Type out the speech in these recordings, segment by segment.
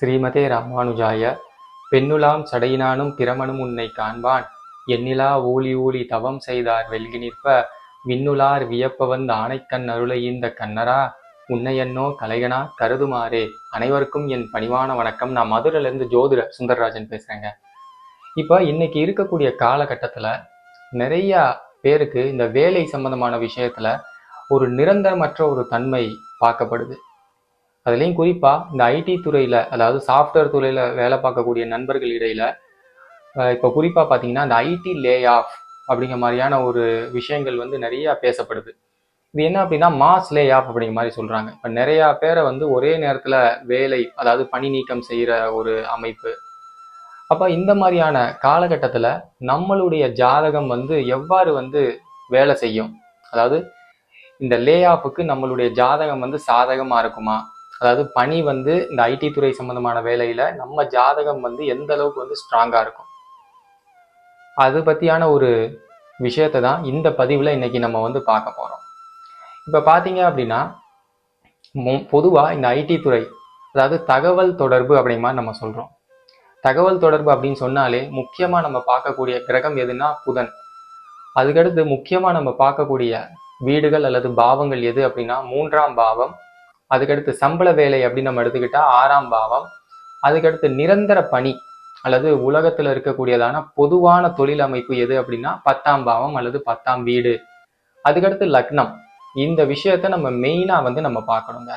ஸ்ரீமதே ராமானுஜாய. பெண்ணுலாம் சடையினானும் பிரமனும் உன்னை காண்பான். எண்ணிலா ஊழி ஊழி தவம் செய்தார் வெல்கி நிற்ப. விண்ணுலார் வியப்பவந்த ஆணைக்கண் அருளை இந்த கண்ணரா. உன்னையன்னோ கலைகனா கருதுமாறே. அனைவருக்கும் என் பணிவான வணக்கம். நான் மதுரையில இருந்து ஜோதிட சுந்தரராஜன் பேசுறேங்க. இப்போ இன்னைக்கு இருக்கக்கூடிய காலகட்டத்துல நிறையா பேருக்கு இந்த வேலை சம்பந்தமான விஷயத்துல ஒரு நிரந்தரமற்ற ஒரு தன்மை பார்க்கப்படுது. அதுலேயும் குறிப்பாக இந்த ஐடி துறையில் அதாவது சாஃப்ட்வேர் துறையில் வேலை பார்க்கக்கூடிய நண்பர்கள் இடையில் இப்போ குறிப்பாக பார்த்தீங்கன்னா இந்த ஐடி லே ஆஃப் அப்படிங்கிற மாதிரியான ஒரு விஷயங்கள் வந்து நிறையா பேசப்படுது. இது என்ன அப்படின்னா மாஸ் லே ஆஃப் அப்படிங்கிற மாதிரி சொல்கிறாங்க இப்போ நிறையா பேரை வந்து ஒரே நேரத்தில் வேலை அதாவது பணி நீக்கம் செய்கிற ஒரு அமைப்பு. அப்போ இந்த மாதிரியான காலகட்டத்தில் நம்மளுடைய ஜாதகம் வந்து எவ்வாறு வந்து வேலை செய்யும்? அதாவது இந்த லே ஆஃபுக்கு நம்மளுடைய ஜாதகம் வந்து சாதகமாக இருக்குமா? அதாவது பணி வந்து இந்த ஐடி துறை சம்பந்தமான வேலையில நம்ம ஜாதகம் வந்து எந்த அளவுக்கு வந்து ஸ்ட்ராங்கா இருக்கும். அது பத்தியான ஒரு விஷயத்தை தான் இந்த பதிவுல இன்னைக்கு நம்ம வந்து பார்க்க போறோம். இப்ப பாத்தீங்க அப்படின்னா மொ- பொதுவா இந்த ஐடி துறை அதாவது தகவல் தொடர்பு அப்படிமா நம்ம சொல்றோம். தகவல் தொடர்பு அப்படின்னு சொன்னாலே முக்கியமா நம்ம பார்க்கக்கூடிய கிரகம் எதுன்னா புதன். அதுக்கடுத்து முக்கியமா நம்ம பார்க்கக்கூடிய வீடுகள் அல்லது பாவங்கள் எது அப்படின்னா மூன்றாம் பாவம் அதுக்கடுத்து சம்பள வேலை அப்படின்னு நம்ம எடுத்துக்கிட்டா ஆறாம் பாவம். அதுக்கடுத்து நிரந்தர பணி அல்லது உலகத்துல இருக்கக்கூடியதான பொதுவான தொழில் அமைப்பு எது அப்படின்னா பத்தாம் பாவம் அல்லது பத்தாம் வீடு. அதுக்கடுத்து லக்னம். இந்த விஷயத்த நம்ம மெயினா வந்து நம்ம பார்க்கணுங்க.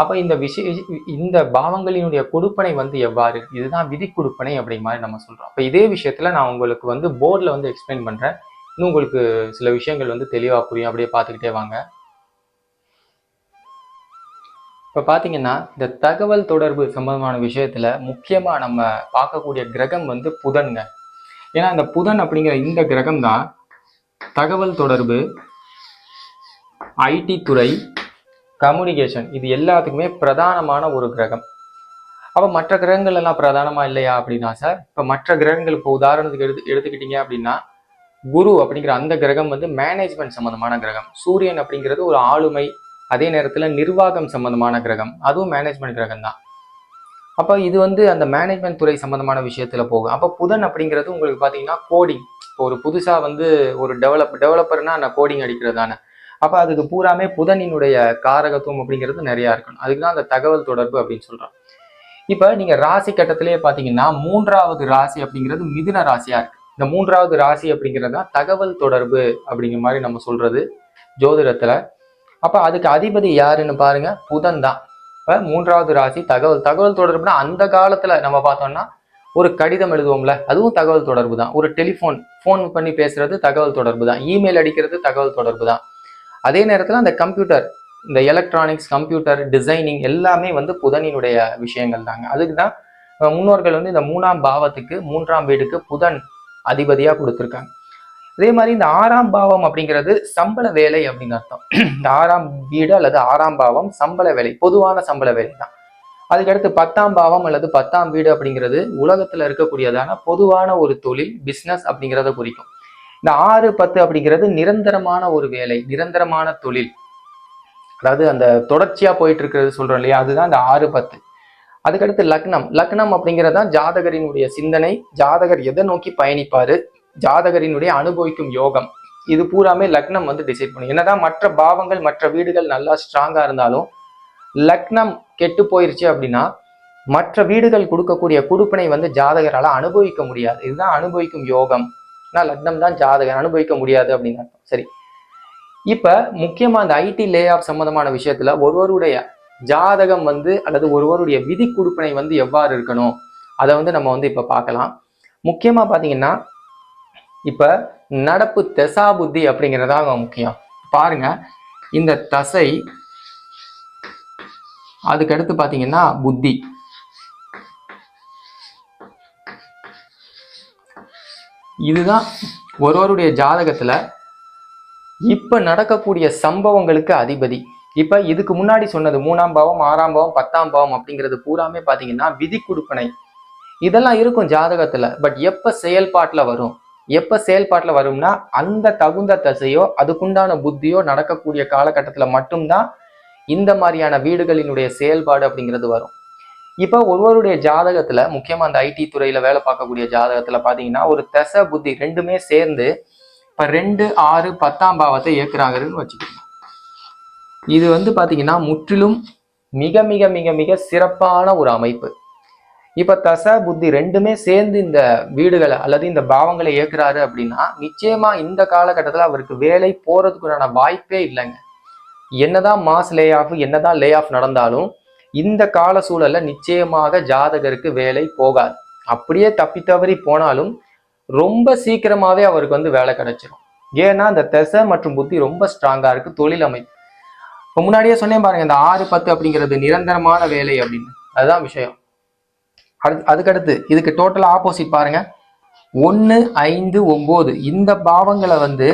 அப்ப இந்த விஷய இந்த பாவங்களினுடைய கொடுப்பனை வந்து எவ்வாறு? இதுதான் விதி கொடுப்பனை அப்படி மாதிரி நம்ம சொல்றோம். அப்போ இதே விஷயத்துல நான் உங்களுக்கு வந்து போர்டில் வந்து எக்ஸ்பிளைன் பண்றேன். இன்னும் உங்களுக்கு சில விஷயங்கள் வந்து தெளிவா புரியும். அப்படியே பார்த்துக்கிட்டே வாங்க. இப்போ பார்த்தீங்கன்னா இந்த தகவல் தொடர்பு சம்பந்தமான விஷயத்தில் முக்கியமாக நம்ம பார்க்கக்கூடிய கிரகம் வந்து புதன்ங்க. ஏன்னா இந்த புதன் அப்படிங்கிற இந்த கிரகம் தான் தகவல் தொடர்பு ஐடி துறை கம்யூனிகேஷன் இது எல்லாத்துக்குமே பிரதானமான ஒரு கிரகம். அப்போ மற்ற கிரகங்கள் எல்லாம் பிரதானமாக இல்லையா அப்படின்னா சார் இப்போ மற்ற கிரகங்கள் இப்போ உதாரணத்துக்கு எடுத்து எடுத்துக்கிட்டீங்க அப்படின்னா குரு அப்படிங்கிற அந்த கிரகம் வந்து மேனேஜ்மெண்ட் சம்மந்தமான கிரகம். சூரியன் அப்படிங்கிறது ஒரு ஆளுமை அதே நேரத்தில் நிர்வாகம் சம்மந்தமான கிரகம் அதுவும் மேனேஜ்மெண்ட் கிரகம் தான் அப்போ இது வந்து அந்த மேனேஜ்மெண்ட் துறை சம்மந்தமான விஷயத்தில் போகும். அப்போ புதன் அப்படிங்கிறது உங்களுக்கு பார்த்தீங்கன்னா கோடிங் இப்போ ஒரு புதுசாக வந்து ஒரு டெவலப் டெவலப்பர்னா அந்த கோடிங் அடிக்கிறது தானே அப்போ அதுக்கு பூராமே புதனினுடைய காரகத்துவம் அப்படிங்கிறது நிறையா இருக்கணும். அதுக்கு தான் அந்த தகவல் தொடர்பு அப்படின்னு சொல்கிறோம் இப்போ நீங்கள் ராசி கட்டத்திலேயே பார்த்தீங்கன்னா மூன்றாவது ராசி அப்படிங்கிறது மிதுன ராசியாக இருக்குது இந்த மூன்றாவது ராசி அப்படிங்கிறது தான் தகவல் தொடர்பு அப்படிங்கிற மாதிரி நம்ம சொல்கிறது ஜோதிடத்தில் அப்போ அதுக்கு அதிபதி யாருன்னு பாருங்க புதன் தான். இப்போ மூன்றாவது ராசி தகவல். தகவல் தொடர்புனா அந்த காலத்தில் நம்ம பார்த்தோம்னா ஒரு கடிதம் எழுதுவோம்ல அதுவும் தகவல் தொடர்பு தான். ஒரு டெலிஃபோன் ஃபோன் பண்ணி பேசுறது தகவல் தொடர்பு தான். இமெயில் அடிக்கிறது தகவல் தொடர்பு தான். அதே நேரத்தில் அந்த கம்ப்யூட்டர் இந்த எலக்ட்ரானிக்ஸ் கம்ப்யூட்டர் டிசைனிங் எல்லாமே வந்து புதனினுடைய விஷயங்கள் தாங்க. அதுக்கு தான் முன்னோர்கள் வந்து இந்த மூணாம் பாவத்துக்கு மூன்றாம் வீடுக்கு புதன் அதிபதியாக கொடுத்துருக்காங்க. அதே மாதிரி இந்த ஆறாம் பாவம் அப்படிங்கிறது சம்பள வேலை அப்படின்னு அர்த்தம். இந்த ஆறாம் வீடு அல்லது ஆறாம் பாவம் சம்பள வேலை பொதுவான சம்பள வேலை தான். அதுக்கடுத்து பத்தாம் பாவம் அல்லது பத்தாம் வீடு அப்படிங்கிறது உலகத்துல இருக்கக்கூடியதான பொதுவான ஒரு தொழில் பிஸ்னஸ் அப்படிங்கிறத குறிக்கும். இந்த ஆறு பத்து அப்படிங்கிறது நிரந்தரமான ஒரு வேலை நிரந்தரமான தொழில். அதாவது அந்த தொடர்ச்சியா போயிட்டு இருக்கிறது சொல்றோம் இல்லையா? அதுதான் இந்த ஆறு பத்து. அதுக்கடுத்து லக்னம். லக்னம் அப்படிங்கிறது தான் ஜாதகரினுடைய சிந்தனை ஜாதகர் எதை நோக்கி பயணிப்பாரு? ஜாதகரினுடைய அனுபவிக்கும் யோகம். இது பூராமே லக்னம் வந்து டிசைட் பண்ணும் என்னதான் மற்ற பாவங்கள் மற்ற வீடுகள் நல்லா ஸ்ட்ராங்கா இருந்தாலும் லக்னம் கெட்டு போயிருச்சு அப்படின்னா மற்ற வீடுகள் கொடுக்கக்கூடிய கொடுப்பினை வந்து ஜாதகரால் அனுபவிக்க முடியாது. இதுதான் அனுபவிக்கும் யோகம். நான் லக்னம் தான் ஜாதகர் அனுபவிக்க முடியாது அப்படின்னு சரி. இப்போ முக்கியமாக அந்த ஐடி லே ஆஃப் சம்மந்தமான விஷயத்தில் ஒருவருடைய ஜாதகம் வந்து அல்லது ஒருவருடைய விதி கொடுப்பினை வந்து எவ்வாறு இருக்கணும் அதை வந்து நம்ம வந்து இப்போ பார்க்கலாம். முக்கியமாக பார்த்தீங்கன்னா இப்ப நடப்பு தசா புத்தி அப்படிங்கிறதா முக்கியம். பாருங்க இந்த தசை அதுக்கடுத்து பார்த்தீங்கன்னா புத்தி. இதுதான் ஒருவருடைய ஜாதகத்துல இப்ப நடக்கக்கூடிய சம்பவங்களுக்கு அதிபதி. இப்போ இதுக்கு முன்னாடி சொன்னது மூணாம் பாவம் ஆறாம் பாவம் பத்தாம் பாவம் அப்படிங்கிறது பூராமே பார்த்தீங்கன்னா விதி கொடுப்பனை. இதெல்லாம் இருக்கும் ஜாதகத்துல பட் எப்போ செயல்பாட்டுல வரும்? எப்போ செயல்பாட்டில் வரும்னா அந்த தகுந்த தசையோ அதுக்குண்டான புத்தியோ நடக்கக்கூடிய காலகட்டத்தில் மட்டும்தான் இந்த மாதிரியான வீடுகளினுடைய செயல்பாடு அப்படிங்கிறது வரும். இப்போ ஒருவருடைய ஜாதகத்தில் முக்கியமாக அந்த ஐடி துறையில் வேலை பார்க்கக்கூடிய ஜாதகத்தில் பார்த்தீங்கன்னா ஒரு தசை புத்தி ரெண்டுமே சேர்ந்து இப்போ ரெண்டு ஆறு பத்தாம் பாவத்தை இயக்குறாங்கன்னு வச்சுக்கோங்க. இது வந்து பார்த்தீங்கன்னா முற்றிலும் மிக மிக மிக மிக சிறப்பான ஒரு அமைப்பு. இப்போ தச புத்தி ரெண்டுமே சேர்ந்து இந்த வீடுகளை அல்லது இந்த பாவங்களை இயக்குறாரு அப்படின்னா நிச்சயமா இந்த காலகட்டத்தில் அவருக்கு வேலை போறதுக்குண்டான வாய்ப்பே இல்லைங்க. என்னதான் மாஸ் லே ஆஃப் என்னதான் லே ஆஃப் நடந்தாலும் இந்த கால சூழல்ல நிச்சயமாக ஜாதகருக்கு வேலை போகாது. அப்படியே தப்பி தவறி போனாலும் ரொம்ப சீக்கிரமாவே அவருக்கு வந்து வேலை கிடைச்சிடும் ஏன்னா இந்த தசை மற்றும் புத்தி ரொம்ப ஸ்ட்ராங்கா இருக்கு தொழில் அமைப்பு. இப்போ முன்னாடியே சொன்னேன் பாருங்க இந்த ஆறு பத்து அப்படிங்கிறது நிரந்தரமான வேலை அப்படின்னு. அதுதான் விஷயம். அடுத்து அதுக்கடுத்து இதுக்கு டோட்டல் ஆப்போசிட் பாருங்க. ஒன்று ஐந்து ஒம்பது. இந்த பாவங்களை வந்து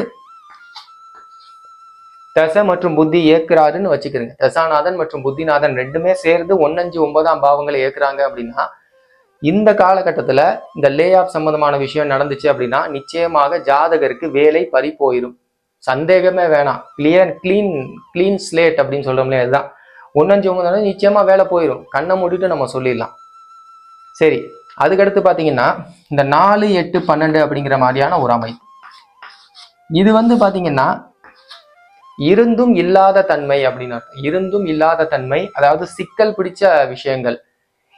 தசை மற்றும் புத்தி இயக்குறாருன்னு வச்சுக்கிறேங்க. தசாநாதன் மற்றும் புத்திநாதன் ரெண்டுமே சேர்ந்து ஒன்னஞ்சு ஒன்பதாம் பாவங்களை இயக்குறாங்க அப்படின்னா இந்த காலகட்டத்தில் இந்த லே ஆஃப் சம்பந்தமான விஷயம் நடந்துச்சு அப்படின்னா நிச்சயமாக ஜாதகருக்கு வேலை பறி போயிடும் சந்தேகமே வேணாம். கிளியர் கிளீன் கிளீன் ஸ்லேட் அப்படின்னு சொல்றோம்ல அதுதான் ஒன்னஞ்சு ஒன்பது நிச்சயமா வேலை போயிடும் கண்ணை மூடிட்டு நம்ம சொல்லிடலாம். சரி அதுக்கடுத்து பாத்தீங்கன்னா இந்த நாலு எட்டு பன்னெண்டு அப்படிங்கிற மாதிரியான ஒரு அமைப்பு. இது வந்து பாத்தீங்கன்னா இருந்தும் இல்லாத தன்மை அப்படின்னு இருந்தும் இல்லாத தன்மை அதாவது சிக்கல் பிடிச்ச விஷயங்கள்.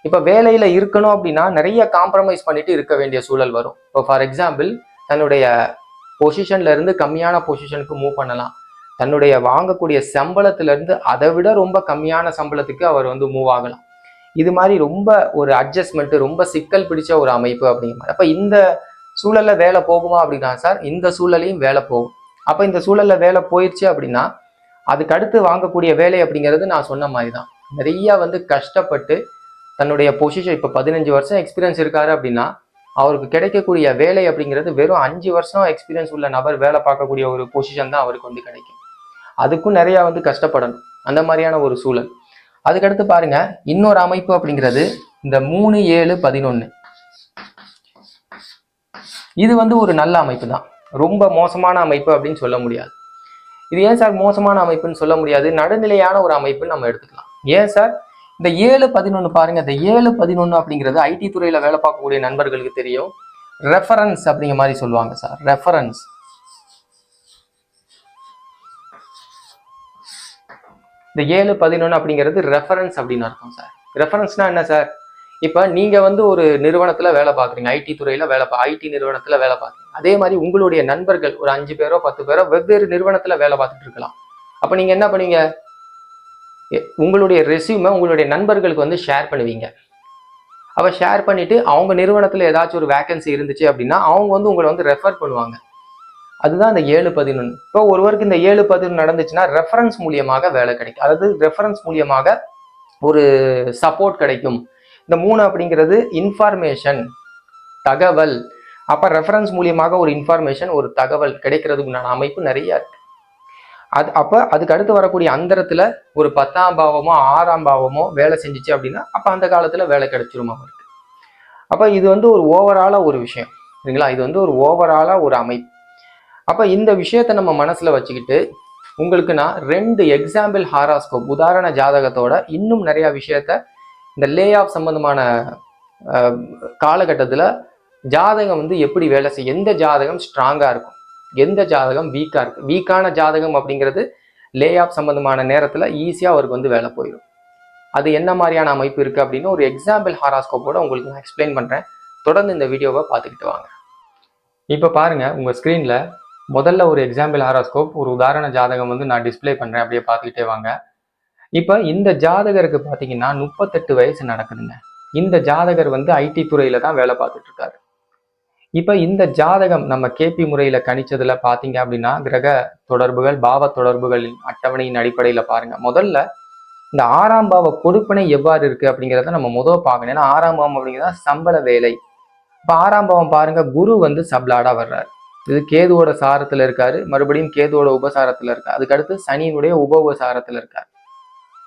இப்ப வேலையில இருக்கணும் அப்படின்னா நிறைய காம்ப்ரமைஸ் பண்ணிட்டு இருக்க வேண்டிய சூழல் வரும். இப்போ ஃபார் எக்ஸாம்பிள் தன்னுடைய பொசிஷன்ல இருந்து கம்மியான பொசிஷனுக்கு மூவ் பண்ணலாம். தன்னுடைய வாங்கக்கூடிய சம்பளத்துல இருந்து அதை விட ரொம்ப கம்மியான சம்பளத்துக்கு அவர் வந்து மூவ் ஆகலாம். இது மாதிரி ரொம்ப ஒரு அட்ஜஸ்ட்மெண்ட் ரொம்ப சிக்கல் பிடிச்ச ஒரு அமைப்பு அப்படிங்கிற மாதிரி. அப்ப இந்த சூழல்ல வேலை போகுமா அப்படின்னா சார் இந்த சூழலையும் வேலை போகும். அப்ப இந்த சூழல்ல வேலை போயிடுச்சு அப்படின்னா அதுக்கு அடுத்து வாங்கக்கூடிய வேலை அப்படிங்கிறது நான் சொன்ன மாதிரி தான் நிறைய வந்து கஷ்டப்பட்டு தன்னுடைய பொசிஷன் இப்போ பதினஞ்சு வருஷம் எக்ஸ்பீரியன்ஸ் இருக்காரு அப்படின்னா அவருக்கு கிடைக்கக்கூடிய வேலை அப்படிங்கிறது வெறும் அஞ்சு வருஷம் எக்ஸ்பீரியன்ஸ் உள்ள நபர் வேலை பார்க்கக்கூடிய ஒரு பொசிஷன் தான் அவருக்கு வந்து கிடைக்கும். அதுக்கும் நிறைய வந்து கஷ்டப்படணும். அந்த மாதிரியான ஒரு சூழல். அதுக்கடுத்து பாருங்க இன்னொரு அமைப்பு அப்படிங்கிறது இந்த மூணு ஏழு பதினொன்று இது வந்து ஒரு நல்ல அமைப்பு தான். ரொம்ப மோசமான அமைப்பு அப்படின்னு சொல்ல முடியாது. இது ஏன் சார் மோசமான அமைப்புன்னு சொல்ல முடியாது? நடுநிலையான ஒரு அமைப்புன்னு நம்ம எடுத்துக்கலாம். ஏன் சார்? இந்த ஏழு பதினொன்று பாருங்க இந்த ஏழு பதினொன்று அப்படிங்கிறது ஐடி துறையில் வேலை பார்க்கக்கூடிய நண்பர்களுக்கு தெரியும். ரெஃபரன்ஸ் அப்படிங்கிற மாதிரி சொல்லுவாங்க சார். ரெஃபரன்ஸ் இந்த ஏழு பதினொன்று அப்படிங்கிறது ரெஃபரன்ஸ் அப்படின்னு அர்த்தம் சார் ரெஃபரன்ஸ்னா என்ன சார் இப்போ நீங்கள் வந்து ஒரு நிறுவனத்தில் வேலை பார்க்குறீங்க ஐடி துறையில் வேலை பா ஐடி நிறுவனத்தில் வேலை பார்க்குறீங்க. அதே மாதிரி உங்களுடைய நண்பர்கள் ஒரு அஞ்சு பேரோ பத்து பேரோ வெவ்வேறு நிறுவனத்தில் வேலை பார்த்துட்டு இருக்கலாம். அப்போ நீங்கள் என்ன பண்ணுவீங்க? எ- உங்களுடைய ரெசியூமை உங்களுடைய நண்பர்களுக்கு வந்து ஷேர் பண்ணுவீங்க. அப்போ ஷேர் பண்ணிவிட்டு அவங்க நிறுவனத்தில் ஏதாச்சும் ஒரு வேக்கன்சி இருந்துச்சு அப்படின்னா அவங்க வந்து உங்களை வந்து ரெஃபர் பண்ணுவாங்க. அதுதான் இந்த ஏழு பதினொன்று இப்போ ஒருவருக்கு இந்த ஏழு பதினொன்று நடந்துச்சுன்னா ரெஃபரன்ஸ் மூலியமாக வேலை கிடைக்கும். அதாவது ரெஃபரன்ஸ் மூலியமாக ஒரு சப்போர்ட் கிடைக்கும். இந்த மூணு அப்படிங்கிறது இன்ஃபார்மேஷன் தகவல். அப்போ ரெஃபரன்ஸ் மூலியமாக ஒரு இன்ஃபார்மேஷன் ஒரு தகவல் கிடைக்கிறதுக்கு உண்டான அமைப்பு நிறைய இருக்கு. அது அப்போ அதுக்கு அடுத்து வரக்கூடிய அந்தரத்தில் ஒரு பத்தாம் பாவமோ ஆறாம் பாவமோ வேலை செஞ்சுச்சு அப்படின்னா அப்போ அந்த காலத்தில் வேலை கிடைச்சிரும் அவருக்கு? அப்போ இது வந்து ஒரு ஓவராலாக ஒரு விஷயம். சரிங்களா? இது வந்து ஒரு ஓவராலாக ஒரு அமைப்பு. அப்போ இந்த விஷயத்த நம்ம மனசில் வச்சுக்கிட்டு உங்களுக்கு நான் ரெண்டு எக்ஸாம்பிள் ஹாராஸ்கோப் உதாரண ஜாதகத்தோட இன்னும் நிறையா விஷயத்த இந்த லே ஆஃப் சம்பந்தமான காலகட்டத்தில் ஜாதகம் வந்து எப்படி வேலை செய்யும் எந்த ஜாதகம் ஸ்ட்ராங்காக இருக்கும் எந்த ஜாதகம் வீக்காக இருக்கும் வீக்கான ஜாதகம் அப்படிங்கிறது லே ஆஃப் சம்மந்தமான நேரத்தில் ஈஸியாக அவருக்கு வந்து வேலை போயிடும் அது என்ன மாதிரியான அமைப்பு இருக்குது அப்படின்னு ஒரு எக்ஸாம்பிள் ஹாராஸ்கோப்போட உங்களுக்கு நான் எக்ஸ்பிளைன் பண்ணுறேன் தொடர்ந்து இந்த வீடியோவை பார்த்துக்கிட்டு வாங்க. இப்போ பாருங்கள் உங்கள் ஸ்க்ரீனில் முதல்ல ஒரு எக்ஸாம்பிள் ஹாரோஸ்கோப் ஒரு உதாரண ஜாதகம் வந்து நான் டிஸ்பிளே பண்றேன் அப்படியே பார்த்துக்கிட்டே வாங்க. இப்போ இந்த ஜாதகருக்கு பார்த்தீங்கன்னா முப்பத்தெட்டு வயசு நடக்குதுங்க. இந்த ஜாதகர் வந்து ஐடி துறையில தான் வேலை பார்த்துட்டு இருக்காரு இப்போ இந்த ஜாதகம் நம்ம கேபி முறையில கணிச்சதுல பார்த்தீங்க அப்படின்னா கிரக தொடர்புகள் பாவ தொடர்புகளின் அட்டவணையின் அடிப்படையில பாருங்க. முதல்ல இந்த ஆறாம் பாவ கொடுப்பனை எவ்வாறு இருக்கு அப்படிங்கிறத நம்ம முதல் பார்க்கணும். ஏன்னா ஆறாம் பாவம் அப்படிங்கிறதா சம்பள வேலை. இப்போ ஆறாம் பாவம் பாருங்க குரு வந்து சப்லாடா வர்றாரு. இது கேதுவோட சாரத்துல இருக்காரு. மறுபடியும் கேதுவோட உபசாரத்துல இருக்காரு. அதுக்கு அடுத்து சனியினுடைய உப உபசாரத்துல இருக்காரு.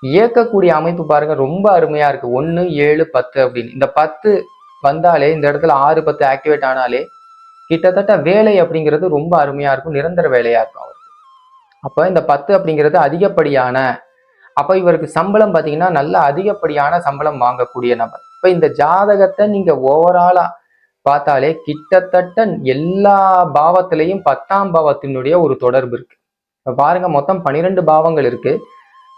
இயக்கக்கூடிய அமைப்பு பாருங்க ரொம்ப அருமையா இருக்கு. ஒன்று ஏழு பத்து அப்படின்னு. இந்த பத்து வந்தாலே இந்த இடத்துல ஆறு பத்து ஆக்டிவேட் ஆனாலே கிட்டத்தட்ட வேலை அப்படிங்கிறது ரொம்ப அருமையா இருக்கும். நிரந்தர வேலையா இருக்கும் அவருக்கு. அப்ப இந்த பத்து அப்படிங்கிறது அதிகப்படியான அப்ப இவருக்கு சம்பளம் பாத்தீங்கன்னா நல்ல அதிகப்படியான சம்பளம் வாங்கக்கூடிய நபர். இப்ப இந்த ஜாதகத்தை நீங்க ஓவராலா பார்த்தாலே கிட்டத்தட்ட எல்லா பாவத்திலையும் பத்தாம் பாவத்தினுடைய ஒரு தொடர்பு இருக்கு. பாருங்க மொத்தம் பன்னிரெண்டு பாவங்கள் இருக்கு.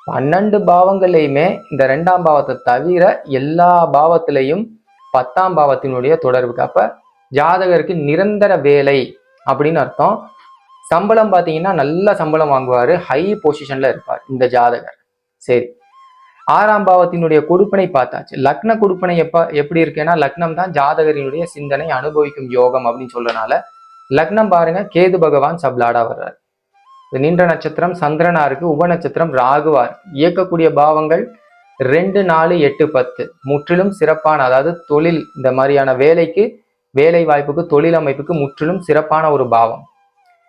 பன்னெண்டு பாவங்கள்லையுமே இந்த ரெண்டாம் பாவத்தை தவிர எல்லா பாவத்திலையும் பத்தாம் பாவத்தினுடைய தொடர்பு அப்ப ஜாதகருக்கு நிரந்தர வேலை அப்படின்னு அர்த்தம். சம்பளம் பார்த்தீங்கன்னா நல்ல சம்பளம் வாங்குவாரு. ஹை பொசிஷன்ல இருப்பார் இந்த ஜாதகர். சரி. ஆறாம் பாவத்தினுடைய கொடுப்பனை பார்த்தாச்சு. லக்ன கொடுப்பனை எப்ப எப்படி இருக்குன்னா லக்னம் தான் ஜாதகரினுடைய சிந்தனை அனுபவிக்கும் யோகம் அப்படின்னு சொல்றனால லக்னம் பாருங்க கேது பகவான் சப்லாடா வர்றார். இது நின்ற நட்சத்திரம் சந்திரனா இருக்கு உப நட்சத்திரம் ராகுவா இருக்கு. இயக்கக்கூடிய பாவங்கள் ரெண்டு நாலு எட்டு பத்து. முற்றிலும் சிறப்பான அதாவது தொழில் இந்த மாதிரியான வேலைக்கு வேலை வாய்ப்புக்கு தொழில் அமைப்புக்கு முற்றிலும் சிறப்பான ஒரு பாவம்.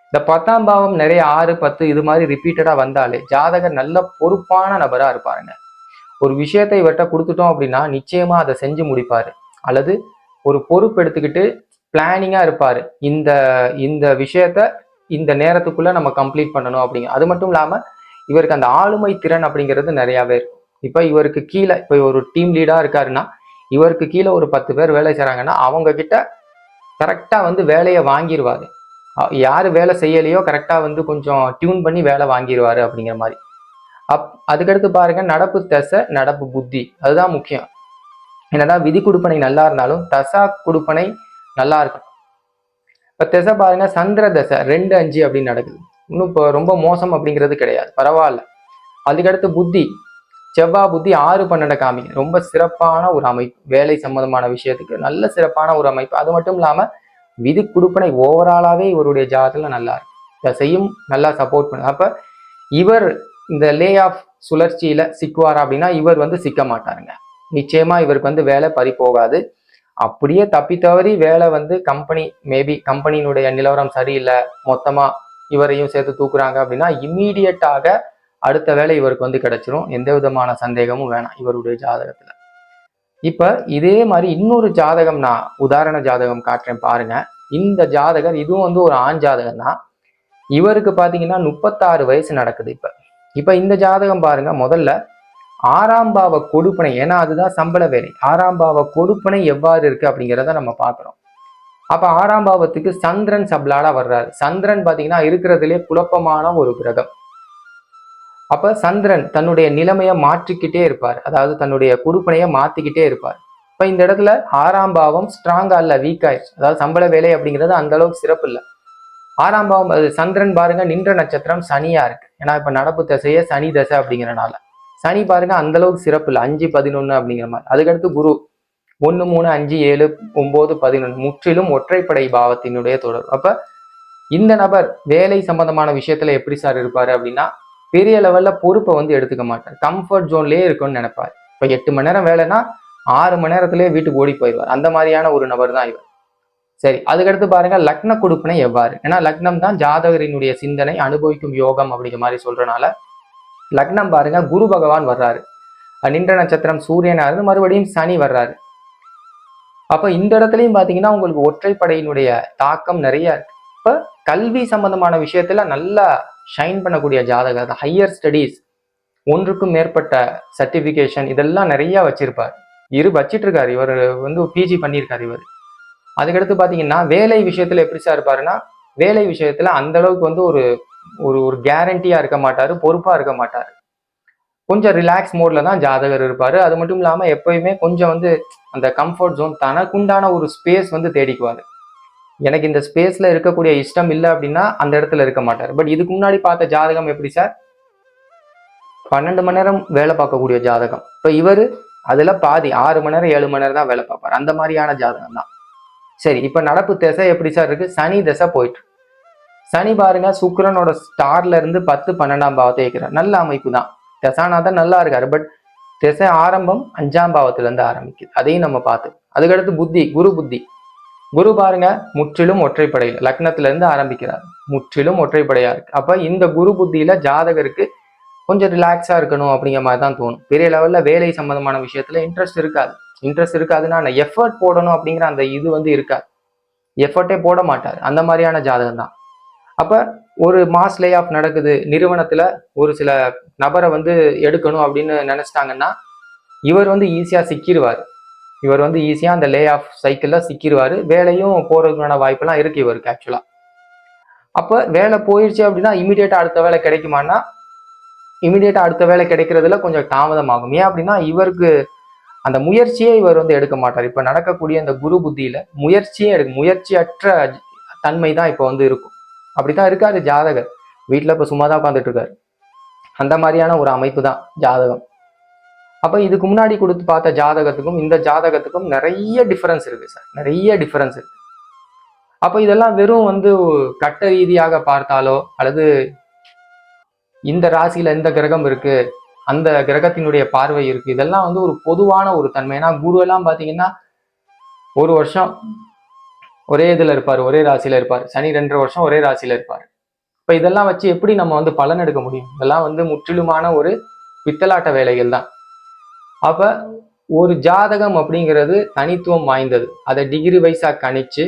இந்த பத்தாம் பாவம் நிறைய ஆறு பத்து இது மாதிரி ரிப்பீட்டடா வந்தாலே ஜாதகர் நல்ல பொறுப்பான நபரா இருப்பாருங்க. ஒரு விஷயத்தை இவர்கிட்ட கொடுத்துட்டோம் அப்படின்னா நிச்சயமா அதை செஞ்சு முடிப்பார். அல்லது ஒரு பொறுப்பு எடுத்துக்கிட்டு பிளானிங்காக இருப்பார். இந்த இந்த விஷயத்த இந்த நேரத்துக்குள்ள நம்ம கம்ப்ளீட் பண்ணணும் அப்படிங்க அது மட்டும் இல்லாமல் இவருக்கு அந்த ஆளுமை திறன் அப்படிங்கிறது நிறையாவே இருக்கும். இப்போ இவருக்கு கீழே இப்போ ஒரு டீம் லீடாக இருக்காருன்னா இவருக்கு கீழே ஒரு பத்து பேர் வேலை செய்கிறாங்கன்னா அவங்க கிட்ட கரெக்டாக வந்து வேலையை வாங்கிடுவார் யார் வேலை செய்யலையோ கரெக்டாக வந்து கொஞ்சம் டியூன் பண்ணி வேலை வாங்கிடுவார் அப்படிங்கிற மாதிரி. அப் அதுக்கடுத்து பாருங்க நடப்பு தசை நடப்பு புத்தி. அதுதான் முக்கியம். என்னதான் விதி கொடுப்பனை நல்லா இருந்தாலும் தசா கொடுப்பனை நல்லா இருக்கும் இப்ப தசை பாருங்க சந்திர தசை ரெண்டு அஞ்சு அப்படின்னு நடக்குது. இன்னும் இப்போ ரொம்ப மோசம் அப்படிங்கிறது கிடையாது. பரவாயில்ல. அதுக்கடுத்து புத்தி. செவ்வாய் புத்தி ஆறு பன்னெண்டு காமிங்க ரொம்ப சிறப்பான ஒரு அமைப்பு. வேலை சம்பந்தமான விஷயத்துக்கு நல்ல சிறப்பான ஒரு அமைப்பு. அது மட்டும் இல்லாம விதி கொடுப்பனை ஓவராலாவே இவருடைய ஜாதகத்துல நல்லா இருக்கு. தசையும் நல்லா சப்போர்ட் பண்ணு அப்ப இவர் இந்த லே ஆஃப் சுழற்சியில சிக்குவாரா அப்படின்னா இவர் வந்து சிக்க மாட்டாருங்க. நிச்சயமா இவருக்கு வந்து வேலை பறி போகாது. அப்படியே தப்பி தவறி வேலை வந்து கம்பெனி மேபி கம்பெனியினுடைய நிலவரம் சரியில்லை மொத்தமா இவரையும் சேர்த்து தூக்குறாங்க அப்படின்னா இம்மீடியட்டாக அடுத்த வேலை இவருக்கு வந்து கிடைச்சிரும். எந்த விதமான சந்தேகமும் வேணாம் இவருடைய ஜாதகத்துல. இப்ப இதே மாதிரி இன்னொரு ஜாதகம் நான் உதாரண ஜாதகம் காட்டுறேன் பாருங்க. இந்த ஜாதகர் இதுவும் வந்து ஒரு ஆண் ஜாதகம் தான் இவருக்கு பாத்தீங்கன்னா முப்பத்தாறு வயசு நடக்குது இப்ப. இப்ப இந்த ஜாதகம் பாருங்க முதல்ல ஆறாம் பாவ கொடுப்பனை ஏன்னா அதுதான் சம்பள வேலை. ஆறாம் பாவ கொடுப்பனை எவ்வாறு இருக்கு அப்படிங்கிறத நம்ம பார்க்குறோம். அப்ப ஆறாம் பாவத்துக்கு சந்திரன் சப்லாடா வர்றாரு. சந்திரன் பாத்தீங்கன்னா இருக்கிறதுலே குழப்பமான ஒரு கிரகம். அப்ப சந்திரன் தன்னுடைய நிலைமையை மாற்றிக்கிட்டே இருப்பார். அதாவது தன்னுடைய கொடுப்பனையை மாத்திக்கிட்டே இருப்பார். இப்ப இந்த இடத்துல ஆறாம் பாவம் ஸ்ட்ராங்கா இல்லை வீக் ஆயிடுச்சு. அதாவது சம்பள வேலை அப்படிங்கிறது அந்த அளவுக்கு சிறப்பு இல்லை. ஆறாம் பாவம் அது சந்திரன் பாருங்க நின்ற நட்சத்திரம் சனியா இருக்கு. ஏன்னா இப்ப நடப்பு தசையே சனி தசை அப்படிங்கிறனால. சனி பாருங்க அந்த அளவுக்கு சிறப்பு இல்லை. அஞ்சு பதினொன்னு அப்படிங்கிற மாதிரி. அதுக்கடுத்து குரு. ஒன்று மூணு அஞ்சு ஏழு ஒன்பது பதினொன்று முற்றிலும் ஒற்றைப்படை பாவத்தினுடைய தொடர். அப்ப இந்த நபர் வேலை சம்பந்தமான விஷயத்துல எப்படி சார் இருப்பாரு அப்படின்னா பெரிய லெவல்ல பொறுப்பை வந்து எடுத்துக்க மாட்டார். கம்ஃபர்ட் ஜோன்லயே இருக்கும்னு நினைப்பார். இப்ப எட்டு மணி நேரம் வேலைன்னா ஆறு மணி நேரத்திலேயே வீட்டுக்கு ஓடி போயிடுவார். அந்த மாதிரியான ஒரு நபர் தான் இவர். சரி அதுக்கடுத்து பாருங்க லக்ன கொடுப்பனை எவ்வாறு? ஏன்னா லக்னம் தான் ஜாதகரினுடைய சிந்தனை அனுபவிக்கும் யோகம் அப்படிங்கிற மாதிரி சொல்றனால லக்னம் பாருங்க குரு பகவான் வர்றாரு. நின்ற நட்சத்திரம் சூரியனா இருந்து மறுபடியும் சனி வர்றாரு. அப்ப இந்த இடத்துலயும் பாத்தீங்கன்னா உங்களுக்கு ஒற்றைப்படையினுடைய தாக்கம் நிறைய இருக்கு. இப்ப கல்வி சம்பந்தமான விஷயத்துல நல்லா ஷைன் பண்ணக்கூடிய ஜாதகம் ஹையர் ஸ்டடீஸ் ஒன்றுக்கும் மேற்பட்ட சர்டிபிகேஷன் இதெல்லாம் நிறைய வச்சிருப்பார். இரு வச்சிட்டு இருக்காரு இவர் வந்து பிஜி பண்ணியிருக்காரு இவர். அதுக்கடுத்து பார்த்தீங்கன்னா வேலை விஷயத்தில் எப்படி சார் இருப்பாருன்னா வேலை விஷயத்தில் அந்த அளவுக்கு வந்து ஒரு ஒரு ஒரு கேரண்டியாக இருக்க மாட்டார் பொறுப்பாக இருக்க மாட்டார். கொஞ்சம் ரிலாக்ஸ் மோடில் தான் ஜாதகர் இருப்பார். அது மட்டும் இல்லாமல் எப்பயுமே கொஞ்சம் வந்து அந்த கம்ஃபர்ட் ஜோன் தனக்குண்டான ஒரு ஸ்பேஸ் வந்து தேடிக்குவார். எனக்கு இந்த ஸ்பேஸில் இருக்கக்கூடிய இஷ்டம் இல்லை அப்படின்னா அந்த இடத்துல இருக்க மாட்டார். பட் இதுக்கு முன்னாடி பார்த்த ஜாதகம் எப்படி சார் பன்னெண்டு மணி நேரம் வேலை பார்க்கக்கூடிய ஜாதகம். இப்போ இவர் அதில் பாதி ஆறு மணி நேரம் ஏழு மணி நேரம் தான் வேலை பார்ப்பார். அந்த மாதிரியான ஜாதகம் தான். சரி இப்போ நடப்பு திசை எப்படி சார் இருக்கு? சனி திசை போயிட்டு சனி பாருங்க சுக்கரனோட ஸ்டார்ல இருந்து பத்து பன்னெண்டாம் பாவத்தை வைக்கிறார் நல்ல அமைப்பு தான். திசானாதான் நல்லா இருக்காரு. பட் திசை ஆரம்பம் அஞ்சாம் பாவத்துல இருந்து ஆரம்பிக்குது. அதையும் நம்ம பார்த்து. அதுக்கடுத்து புத்தி குரு புத்தி. குரு பாருங்க முற்றிலும் ஒற்றைப்படையில் லக்னத்துல இருந்து ஆரம்பிக்கிறார். முற்றிலும் ஒற்றைப்படையா இருக்கு. அப்ப இந்த குரு புத்தியில ஜாதகருக்கு கொஞ்சம் ரிலாக்ஸா இருக்கணும் அப்படிங்கிற மாதிரி தான் தோணும். பெரிய லெவல்ல வேலை சம்பந்தமான விஷயத்துல இன்ட்ரெஸ்ட் இருக்காது. இன்ட்ரெஸ்ட் இருக்காதுன்னா அந்த எஃபர்ட் போடணும் அப்படிங்கிற அந்த இது வந்து இருக்காது. எஃபர்ட்டே போட மாட்டார். அந்த மாதிரியான ஜாதகம் தான். அப்போ ஒரு மாஸ் லே ஆஃப் நடக்குது நிறுவனத்தில் ஒரு சில நபரை வந்து எடுக்கணும் அப்படின்னு நினச்சிட்டாங்கன்னா இவர் வந்து ஈஸியாக சிக்கிடுவார் இவர் வந்து ஈஸியாக அந்த லே ஆஃப் சைக்கிளில் சிக்கிடுவார் வேலையும் போகிறதுக்கான வாய்ப்பெல்லாம் இருக்குது இவருக்கு ஆக்சுவலாக அப்போ வேலை போயிடுச்சு அப்படின்னா இமீடியட்டாக அடுத்த வேலை கிடைக்குமான்னா இமீடியட்டாக அடுத்த வேலை கிடைக்கிறதுல கொஞ்சம் தாமதமாகும். ஏன் அப்படின்னா இவருக்கு அந்த முயற்சியை இவர் வந்து எடுக்க மாட்டார். இப்போ நடக்கக்கூடிய அந்த குரு புத்தியில முயற்சியே எடுக்க முயற்சியற்ற தன்மை தான் இப்போ வந்து இருக்கும். அப்படித்தான் இருக்காரு ஜாதகர். வீட்டில் இப்போ சும்மா தான் உட்காந்துட்டு இருக்காரு அந்த மாதிரியான ஒரு அமைப்பு தான் ஜாதகம். அப்போ இதுக்கு முன்னாடி கொடுத்து பார்த்த ஜாதகத்துக்கும் இந்த ஜாதகத்துக்கும் நிறைய டிஃபரன்ஸ் இருக்கு சார். நிறைய டிஃபரன்ஸ் இருக்கு. அப்போ இதெல்லாம் வெறும் வந்து கட்ட ரீதியாக பார்த்தாலோ அல்லது இந்த ராசியில எந்த கிரகம் இருக்கு அந்த கிரகத்தினுடைய பார்வை இருக்கு. இதெல்லாம் வந்து ஒரு பொதுவான ஒரு தன்மை. ஏன்னா குரு எல்லாம் பாத்தீங்கன்னா ஒரு வருஷம் ஒரே இதுல இருப்பார் ஒரே ராசியில இருப்பார். சனி ரெண்டரை வருஷம் ஒரே ராசியில இருப்பார். இப்ப இதெல்லாம் வச்சு எப்படி நம்ம வந்து பலன் எடுக்க முடியும்? இதெல்லாம் வந்து முற்றிலுமான ஒரு பித்தலாட்ட வேலைகள் தான். அப்ப ஒரு ஜாதகம் அப்படிங்கிறது தனித்துவம் வாய்ந்தது. அதை டிகிரி வைஸா கணிச்சு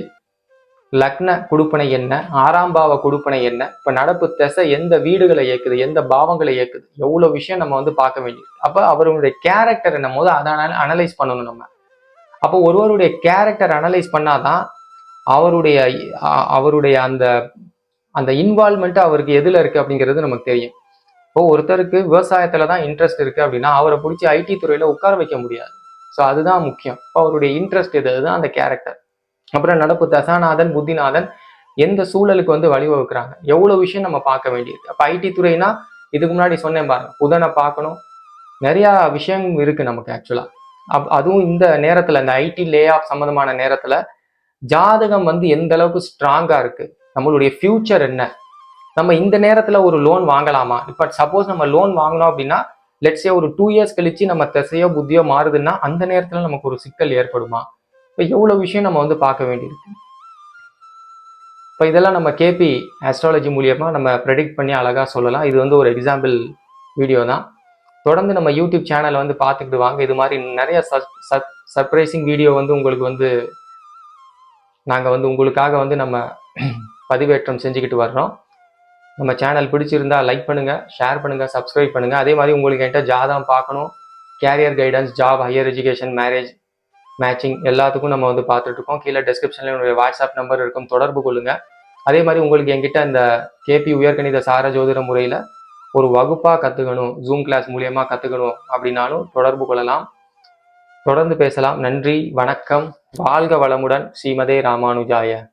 லக்ன கொடுப்பனை என்ன? ஆறாம் பாவ கொடுப்பனை என்ன? இப்போ நடப்பு திசை எந்த வீடுகளை இயக்குது? எந்த பாவங்களை இயக்குது? எவ்வளோ விஷயம் நம்ம வந்து பார்க்க வேண்டியது. அப்போ அவருடைய கேரக்டர் என்னும் போது அதை அனலைஸ் பண்ணணும் நம்ம. அப்போ ஒருவருடைய கேரக்டர் அனலைஸ் பண்ணாதான் அவருடைய அவருடைய அந்த அந்த இன்வால்மெண்ட் அவருக்கு எதில் இருக்குது அப்படிங்கிறது நமக்கு தெரியும். இப்போ ஒருத்தருக்கு விவசாயத்தில் தான் இன்ட்ரெஸ்ட் இருக்கு அப்படின்னா அவரை பிடிச்சி ஐடி துறையில் உட்கார வைக்க முடியாது. ஸோ அதுதான் முக்கியம். இப்போ அவருடைய இன்ட்ரெஸ்ட் எது? அதுதான் அந்த கேரக்டர் அப்புறம் நடப்பு தசாநாதன் புத்திநாதன் எந்த சூழலுக்கு வந்து வழிவகுக்கிறாங்க? எவ்வளவு விஷயம் நம்ம பார்க்க வேண்டியிருக்கு. அப்போ ஐடி துறைனா இதுக்கு முன்னாடி சொன்னேன் பாருங்க புதனை பார்க்கணும். நிறைய விஷயம் இருக்கு நமக்கு ஆக்சுவலா அப் அதுவும் இந்த நேரத்துல இந்த ஐடி லே ஆஃப் சம்மந்தமான நேரத்துல ஜாதகம் வந்து எந்த அளவுக்கு ஸ்ட்ராங்கா இருக்கு? நம்மளுடைய ஃபியூச்சர் என்ன? நம்ம இந்த நேரத்துல ஒரு லோன் வாங்கலாமா? இப்ப சப்போஸ் நம்ம லோன் வாங்கினோம் அப்படின்னா லெட்ஸே ஒரு டூ இயர்ஸ் கழிச்சு நம்ம திசையோ புத்தியோ மாறுதுன்னா அந்த நேரத்துல நமக்கு ஒரு சிக்கல் ஏற்படுமா? இப்போ எவ்வளோ விஷயம் நம்ம வந்து பார்க்க வேண்டியிருக்கு? இப்போ இதெல்லாம் நம்ம கேபி ஆஸ்ட்ராலஜி மூலியமாக நம்ம ப்ரெடிக்ட் பண்ணி அழகாக சொல்லலாம். இது வந்து ஒரு எக்ஸாம்பிள் வீடியோ தான். தொடர்ந்து நம்ம யூடியூப் சேனலை வந்து பார்த்துக்கிட்டு வாங்க. இது மாதிரி நிறைய சர்ப்ரைசிங் வீடியோ வந்து உங்களுக்கு வந்து நாங்கள் வந்து உங்களுக்காக வந்து நம்ம பதிவேற்றம் செஞ்சுக்கிட்டு வர்றோம். நம்ம சேனல் பிடிச்சிருந்தா லைக் பண்ணுங்கள் ஷேர் பண்ணுங்கள் சப்ஸ்கிரைப் பண்ணுங்கள் அதே மாதிரி உங்களுக்கு என்கிட்ட ஜாதகம் பார்க்கணும். Career guidance job higher education marriage matching எல்லாத்துக்கும் நம்ம வந்து பார்த்துட்டு இருக்கோம் கீழே டிஸ்கிரிப்ஷன்ல என்னுடைய வாட்ஸ்அப் நம்பர் இருக்கும். தொடர்பு கொள்ளுங்க. அதே மாதிரி உங்களுக்கு என்கிட்ட இந்த கேபி உயர்கணித சார ஜோதிட முறையில் ஒரு வகுப்பாக கற்றுக்கணும் ஜூம் கிளாஸ் மூலியமாக கற்றுக்கணும் அப்படின்னாலும் தொடர்பு கொள்ளலாம். தொடர்ந்து பேசலாம். நன்றி வணக்கம். வாழ்க வளமுடன். ஸ்ரீமதே ராமானுஜாய.